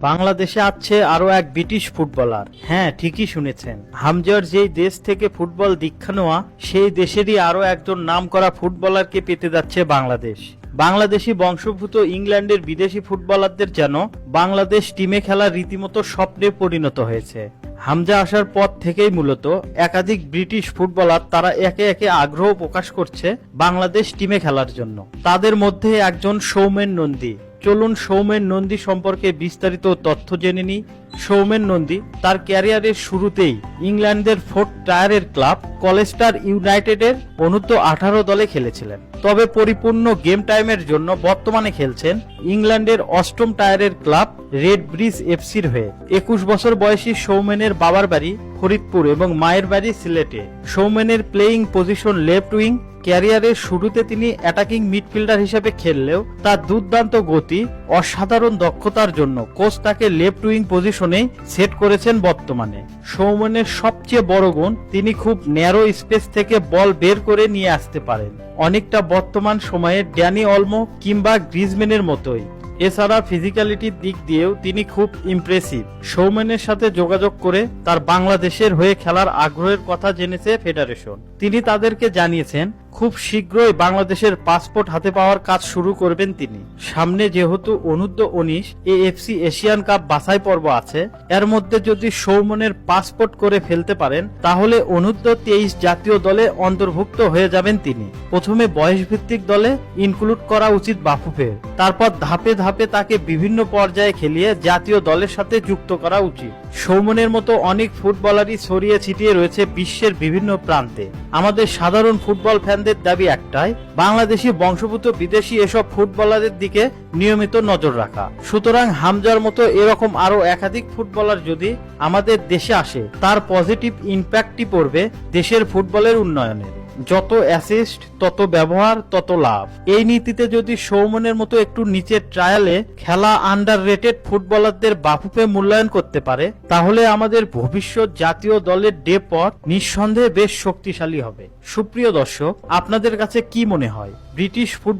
বাংলাদেশে আছে আরও এক ব্রিটিশ ফুটবলার। হ্যাঁ ঠিকই শুনেছেন। হামজার যেই দেশ থেকে ফুটবল দীক্ষা নেওয়া, সেই দেশেরই আরও একজন নামকরা ফুটবলারকে পেতে যাচ্ছে বাংলাদেশ। বাংলাদেশি বংশোদ্ভূত ইংল্যান্ডের বিদেশি ফুটবলারদের যেন বাংলাদেশ টিমে খেলা রীতিমতো স্বপ্নে পরিণত হয়েছে। হামজা আসার পর থেকেই মূলত একাধিক ব্রিটিশ ফুটবলার তারা একে একে আগ্রহ প্রকাশ করছে বাংলাদেশ টিমে খেলার জন্য। তাদের মধ্যে একজন সৌমেন নন্দী। চলুন সৌমেন নন্দী সম্পর্কে বিস্তারিত তথ্য জেনে নিই। সৌমেন নন্দী তার ক্যারিয়ারের শুরুতেই ইংল্যান্ডের ফোর্থ টায়ারের ক্লাব কলেস্টার ইউনাইটেডের অনূর্ধ্ব আঠারো দলে খেলেছিলেন। তবে পরিপূর্ণ গেম টাইমের জন্য বর্তমানে খেলছেন ইংল্যান্ডের অষ্টম টায়ারের ক্লাব রেড ব্রিজ এফসির হয়ে। একুশ বছর বয়সী সৌমেনের বাবার বাড়ি ফরিদপুর এবং মায়ের বাড়ি সিলেটে। সৌমেনের প্লেয়িং পজিশন লেফট উইং ক্যারিয়ারের শুরুতে তিনি অ্যাটাকিং মিডফিল্ডার হিসেবে খেললেও তার দুর্দান্ত গতি, অসাধারণ দক্ষতার জন্য কোচ তাকে লেফট উইং পজিশনে সেট করেছেন বর্তমানে। সৌমনের সবচেয়ে বড় গুণ, তিনি খুব ন্যারো স্পেস থেকে বল বের করে নিয়ে আসতে পারেন। অনেকটা বর্তমান সময়ে ড্যানি অলমো কিংবা গ্রিজম্যানের মতোই। এছাড়া ফিজিক্যালিটির দিক দিয়েও তিনি খুব ইমপ্রেসিভ সৌমেনের সাথে যোগাযোগ করে তার বাংলাদেশের হয়ে খেলার আগ্রহের কথা জেনেছে ফেডারেশন তিনি তাদেরকে জানিয়েছেন, খুব শীঘ্রই বাংলাদেশের পাসপোর্ট হাতে পাওয়ার কাজ শুরু করবেন তিনি। সামনে যেহেতু অনূর্ধ্ব উনিশ, এএফসি এশিয়ান কাপ বাছাই পর্ব আছে, এর মধ্যে যদি সৌমনের পাসপোর্ট করে ফেলতে পারেন, তাহলে অনূর্ধ্ব তেইশ জাতীয় দলে অন্তর্ভুক্ত হয়ে যাবেন তিনি। প্রথমে বয়সভিত্তিক দলে ইনক্লুড করা উচিত বাফুফের। তারপর ধাপে ধাপে তাকে বিভিন্ন পর্যায়ে খেলিয়ে জাতীয় দলের সাথে যুক্ত করা উচিত। সৌমনের মতো অনেক ফুটবলারই ছড়িয়ে ছিটিয়ে রয়েছে বিশ্বের বিভিন্ন প্রান্তে। আমাদের সাধারণ ফুটবল ফ্যানদের দাবি একটাই, বাংলাদেশি বংশভূত বিদেশি এসব ফুটবলারদের দিকে নিয়মিত নজর রাখা। সুতরাং হামজার মতো এরকম আরও একাধিক ফুটবলার যদি আমাদের দেশে আসে, তার পজিটিভ ইম্প্যাক্টই পড়বে দেশের ফুটবলের উন্নয়নে যত অ্যাসিস্ট তত ব্যবহার, তত লাভ। এই নীতিতে যদি সৌমনের মতো একটু নিচের ট্রায়ালে খেলা আন্ডার রেটেড ফুটবলারদের বাফুপে মূল্যায়ন করতে পারে, তাহলে আমাদের ভবিষ্যৎ জাতীয় দলের ডে পথ নিঃসন্দেহে বেশ শক্তিশালী হবে। সুপ্রিয় দর্শক, আপনাদের কাছে কি মনে হয়? British football